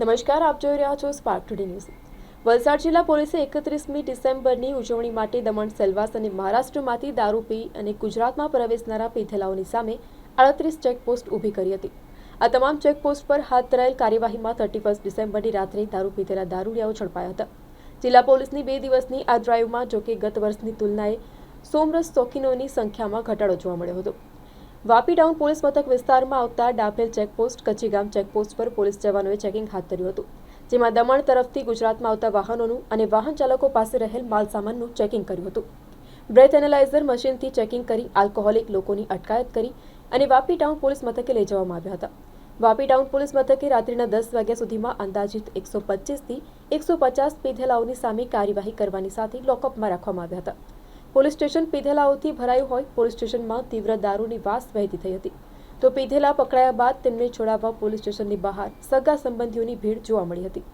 નમસ્કાર, આપ જોઈ રહ્યા છો સ્પાર્ક ટુડે ન્યૂઝ વલસાડ જિલ્લા પોલીસે એકત્રીસમી ડિસેમ્બરની ઉજવણી માટે દમણ, સેલવાસ અને મહારાષ્ટ્રમાંથી દારૂ પી અને ગુજરાતમાં પ્રવેશનારા પીધેલાઓની સામે આડત્રીસ ચેકપોસ્ટ ઊભી કરી હતી. આ તમામ ચેકપોસ્ટ પર હાથ ધરાયેલ કાર્યવાહીમાં થર્ટી ફર્સ્ટ ડિસેમ્બરની રાત્રે દારૂ પીધેલા દારૂડિયાઓ ઝડપાયા હતા. જિલ્લા પોલીસની બે દિવસની આ ડ્રાઇવમાં જોકે ગત વર્ષની તુલનાએ સોમરસ શોખીનોની સંખ્યામાં ઘટાડો જોવા મળ્યો હતો. વાપી ટાઉન પોલીસ મથક વિસ્તારમાં આવતા ડાભેલ ચેકપોસ્ટ, કચ્છીગામ ચેકપોસ્ટ પર પોલીસ જવાનોએ ચેકિંગ હાથ ધર્યું હતું. જેમાં દમણ તરફથી ગુજરાતમાં આવતા વાહનોનું અને વાહન ચાલકો પાસે રહેલ માલસામાનનું ચેકિંગ કર્યું હતું. બ્રેથ એનાલાઇઝર મશીનથી ચેકિંગ કરી આલ્કોહોલિક લોકોની અટકાયત કરી અને વાપી ટાઉન પોલીસ મથકે લઈ જવામાં આવ્યા હતા. વાપી ટાઉન પોલીસ મથકે રાત્રિના દસ વાગ્યા સુધીમાં અંદાજિત એકસો પચીસથી એકસો પચાસ પીધેલાઓની સામે કાર્યવાહી કરવાની સાથે લોકઅપમાં રાખવામાં આવ્યા હતા. પોલીસ સ્ટેશન પીધેલાઓથી ભરાયું હોય, પોલીસ સ્ટેશનમાં તીવ્ર દારૂની વાસ વહેતી થઈ હતી. તો પીધેલા પકડાયા બાદ તેમને છોડાવવા પોલીસ સ્ટેશનની બહાર સગા સંબંધીઓની ભીડ જોવા મળી હતી.